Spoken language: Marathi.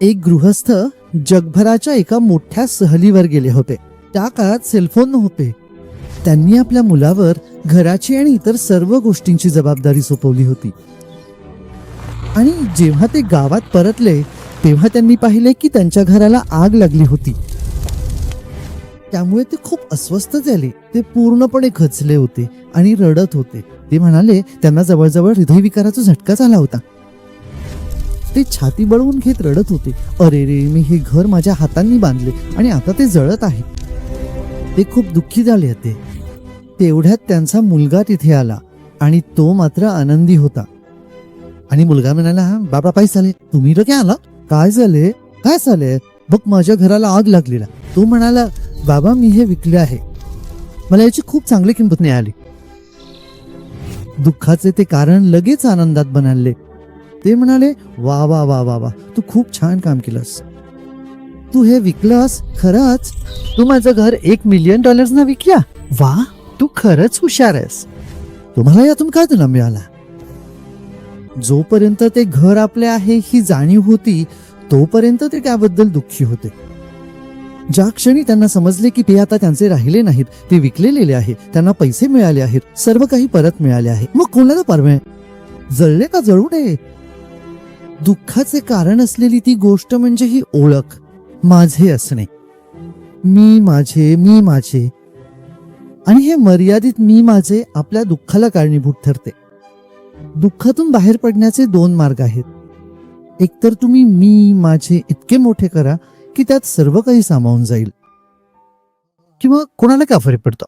एक गृहस्थ जगभराच्या एका मोठ्या सहलीवर गेले होते. त्या काळात सेलफोन नव्हते. त्यांनी आपल्या मुलावर घराची आणि इतर सर्व गोष्टींची जबाबदारी सोपवली होती. आणि जेव्हा ते गावात परतले तेव्हा त्यांनी पाहिले की त्यांच्या घराला आग लागली होती. त्यामुळे ते खूप अस्वस्थ झाले. ते पूर्णपणे खचले होते आणि रडत होते. ते म्हणाले त्यांना जवळजवळ हृदयविकाराचा झटका झाला होता. ते छाती बळवून घेत रडत होते. अरे रे मी हे घर माझ्या हातांनी बांधले आणि आता ते जळत आहे. ते खूप दुःखी झाले होते. तेवढ्यात त्यांचा मुलगा तिथे आला आणि तो मात्र आनंदी होता. आणि मुलगा म्हणाला "हा, बाबा पाय झाले तुम्ही र काय आला काय झाले काय झाले बघ माझ्या घराला आग लागलेला. तो म्हणाला बाबा मी हे विकले आहे. मला याची खूप चांगली किंमत मिळाली. दुःखाचे ते कारण लगेच आनंदात बनाले. ते म्हणाले वा वा वा वा वा तू खूप छान काम केलंस. तू हे विकलंस खरंच? तू माझं घर एक मिलियन डॉलर्सना विकल्या वा? तू खरंच हुशार आहेस. तुम्हाला यातून काय तुला मिळाला? जोपर्यंत ते घर आपले आहे ही जाणीव होती तोपर्यंत ते त्याबद्दल दुःखी होते. ज्या क्षणी त्यांना समजले की ते आता त्यांचे राहिले नाहीत ते विकलेले आहे त्यांना पैसे मिळाले आहेत सर्व काही परत मिळाले आहे. मग कोणाला परवे जळले का जळू नये? दुःखाचे कारण असलेली ती गोष्ट म्हणजे ही ओळख. माझे असणे. मी माझे मी माझे. आणि हे मर्यादित मी माझे आपल्या दुःखाला कारणीभूत ठरते. दुःखातून बाहेर पडण्याचे दोन मार्ग आहेत. एकतर तुम्ही मी माझे इतके मोठे करा की त्यात सर्व काही सामावून जाईल. किंवा कोणाला का फरक पडतो?